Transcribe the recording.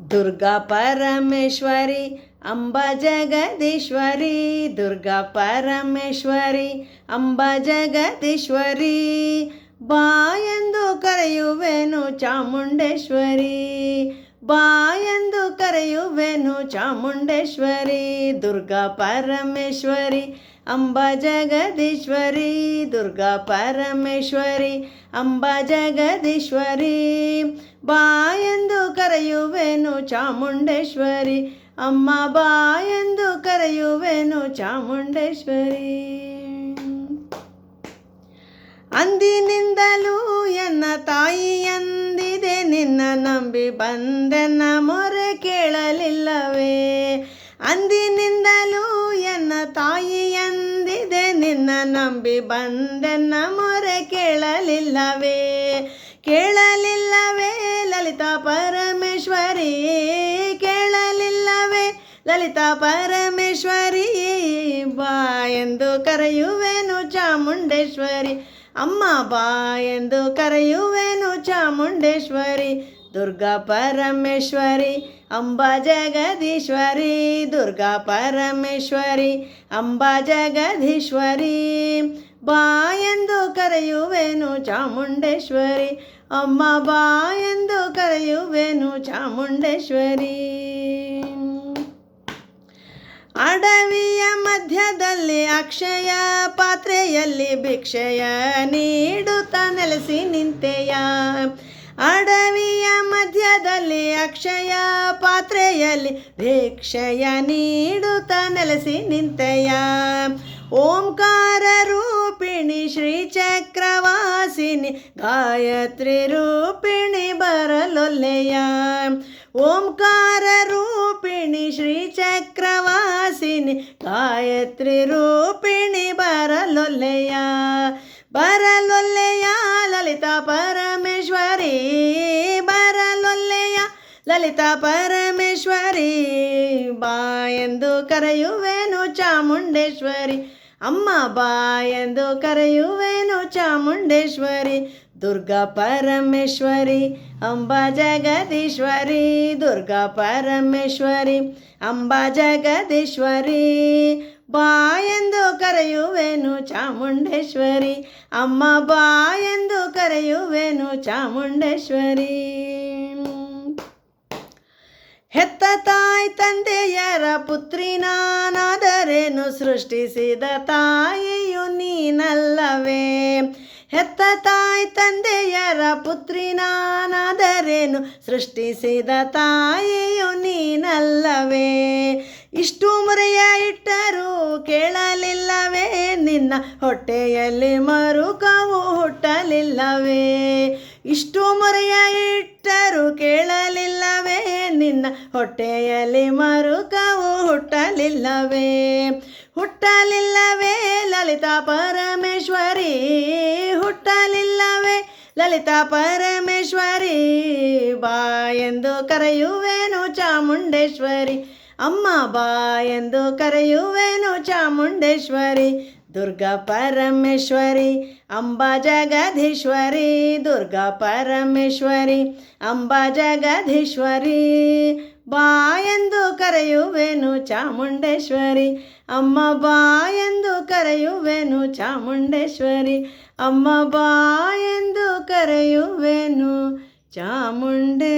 ದುರ್ಗಾ ಪರಮೇಶ್ವರಿ ಅಂಬ ಜಗದೀಶ್ವರಿ ದುರ್ಗಾ ಪರಮೇಶ್ವರಿ ಅಂಬ ಜಗದೀಶ್ವರಿ ಬಾ ಎಂದು ಕರೆಯುವೆನು ಚಾಮುಂಡೇಶ್ವರಿ ಬಾ ಎಂದು ಕರೆಯುವೆನು ಚಾಮುಂಡೇಶ್ವರಿ ದುರ್ಗಾ ಪರಮೇಶ್ವರಿ ಅಂಬ ಜಗದೀಶ್ವರಿ, ದುರ್ಗಾ ಪರಮೇಶ್ವರಿ, ಅಂಬ ಜಗದೀಶ್ವರಿ. ಬಾ ಎಂದು ಕರೆಯುವೆನು ಚಾಮುಂಡೇಶ್ವರಿ, ಅಮ್ಮ ಬಾ ಎಂದು ಕರೆಯುವೆನು ಚಾಮುಂಡೇಶ್ವರಿ. ಅಂದಿನಿಂದಲೂ ಎನ್ನ ತಾಯಿ ಎಂದಿದೆ, ನಿನ್ನ ನಂಬಿ ಬಂದೆನ್ನ ಮೊರೆ ಕೇಳಲಿಲ್ಲವೇ. ಅಂದಿನಿಂದಲೂ ನಂಬಿ ಬಂದೆನ್ನ ಮೊರೆ ಕೇಳಲಿಲ್ಲವೇ ಕೇಳಲಿಲ್ಲವೇ ಲಲಿತಾ ಪರಮೇಶ್ವರಿ, ಕೇಳಲಿಲ್ಲವೇ ಲಲಿತಾ ಪರಮೇಶ್ವರಿ, ಬಾ ಎಂದು ಕರೆಯುವೆನು ಚಾಮುಂಡೇಶ್ವರಿ, ಅಮ್ಮ ಬಾ ಎಂದು ಕರೆಯುವೆನು ಚಾಮುಂಡೇಶ್ವರಿ. ದುರ್ಗಾ ಪರಮೇಶ್ವರಿ, ಅಂಬಾ ಜಗದೀಶ್ವರಿ, ದುರ್ಗಾ ಪರಮೇಶ್ವರಿ, ಅಂಬಾ ಜಗದೀಶ್ವರಿ. ಬಾ ಎಂದು ಕರೆಯುವೆನು ಚಾಮುಂಡೇಶ್ವರಿ, ಅಮ್ಮ ಬಾ ಎಂದು ಕರೆಯುವೆನು ಚಾಮುಂಡೇಶ್ವರಿ. ಅಡವಿಯ ಮಧ್ಯದಲ್ಲಿ ಅಕ್ಷಯ, ಪಾತ್ರೆಯಲ್ಲಿ ಭಿಕ್ಷೆಯ ನೀಡುತ್ತ ನೆಲೆಸಿ ನಿಂತೆಯ. ಅಡವಿಯ ಮಧ್ಯದಲ್ಲಿ, ಅಕ್ಷಯ ಪಾತ್ರೆಯಲ್ಲಿ ಭಿಕ್ಷೆಯ ನೀಡುತ್ತ ನೆಲೆಸಿ ನಿಂತೆಯ. ಓಂಕಾರ ರೂಪಿಣಿ ಶ್ರೀ ಚಕ್ರವಾಸಿನಿ ಗಾಯತ್ರಿ ರೂಪಿಣಿ ಬರಲೊಲ್ಲೆಯ. ಓಂಕಾರ ರೂಪಿಣಿ ಶ್ರೀ ಚಕ್ರವಾಸಿನಿ ಗಾಯತ್ರಿ ರೂಪಿಣಿ ಬರಲೊಲ್ಲೆಯ. ಬರಲೊಲ್ಲೆಯ ಲಲಿತಾ ಪರಮೇಶ್ವರಿ ಬರಲೊಲ್ಲೆಯ ಲಲಿತಾ ಪರಮೇಶ್ವರಿ ಬಾ ಎಂದು ಕರೆಯುವೆನು ಚಾಮುಂಡೇಶ್ವರಿ ಅಮ್ಮ ಬಾ ಎಂದು ಕರೆಯುವೆನು ಚಾಮುಂಡೇಶ್ವರಿ ದುರ್ಗಾ ಪರಮೇಶ್ವರಿ ಅಂಬಾ ಜಗದೀಶ್ವರಿ ದುರ್ಗಾ ಪರಮೇಶ್ವರಿ ಅಂಬಾ ಜಗದೀಶ್ವರಿ ಬಾ ಎಂದು ಕರೆಯುವೆನು ಚಾಮುಂಡೇಶ್ವರಿ ಅಮ್ಮ ಬಾ ಎಂದು ಕರೆಯುವೆನು ಚಾಮುಂಡೇಶ್ವರಿ ಹೆತ್ತ ತಾಯಿ ತಂದೆಯರ ಪುತ್ರಿ ನಾನಾದರೇನು ಸೃಷ್ಟಿಸಿದ ತಾಯಿಯು ನೀನಲ್ಲವೇ? ಹೆತ್ತ ತಾಯಿ ತಂದೆಯರ ಪುತ್ರಿ ನಾನಾದರೇನು ಸೃಷ್ಟಿಸಿದ ತಾಯಿಯು ನೀನಲ್ಲವೇ? ಇಷ್ಟು ಮುರೆಯ ಇಟ್ಟರೂ ಕೇಳಲಿಲ್ಲವೇ? ನಿನ್ನ ಹೊಟ್ಟೆಯಲ್ಲಿ ಮರುಕವು ಹುಟ್ಟಲಿಲ್ಲವೇ? ಇಷ್ಟು ಮೊರೆಯ ಇಟ್ಟರೂ ಕೇಳಲಿಲ್ಲವೇ ನಿನ್ನ ಹೊಟ್ಟೆಯಲ್ಲಿ ಮರುಕವು ಹುಟ್ಟಲಿಲ್ಲವೇ? ಹುಟ್ಟಲಿಲ್ಲವೇ? ಲಲಿತಾ ಪರಮೇಶ್ವರಿ, ಹುಟ್ಟಲಿಲ್ಲವೇ? ಲಲಿತಾ ಪರಮೇಶ್ವರಿ, ಬಾ ಎಂದು ಕರೆಯುವೆನು ಚಾಮುಂಡೇಶ್ವರಿ. ಅಮ್ಮ, ಬಾ ಎಂದು ಕರೆಯುವೆನು ಚಾಮುಂಡೇಶ್ವರಿ. ದುರ್ಗಾ ಪರಮೇಶ್ವರಿ, ಅಂಬಾ ಜಗದೀಶ್ವರಿ, ದುರ್ಗಾ ಪರಮೇಶ್ವರಿ, ಅಂಬಾ ಜಗದೀಶ್ವರಿ. ಬಾ ಎಂದು ಕರೆಯುವೆನು ಚಾಮುಂಡೇಶ್ವರಿ, ಅಮ್ಮ ಬಾ ಎಂದು ಕರೆಯುವೆನು ಚಾಮುಂಡೇಶ್ವರಿ, ಅಮ್ಮ ಬಾ ಎಂದು ಕರೆಯುವೆನು ಚಾಮುಂಡೇಶ್ವರಿ.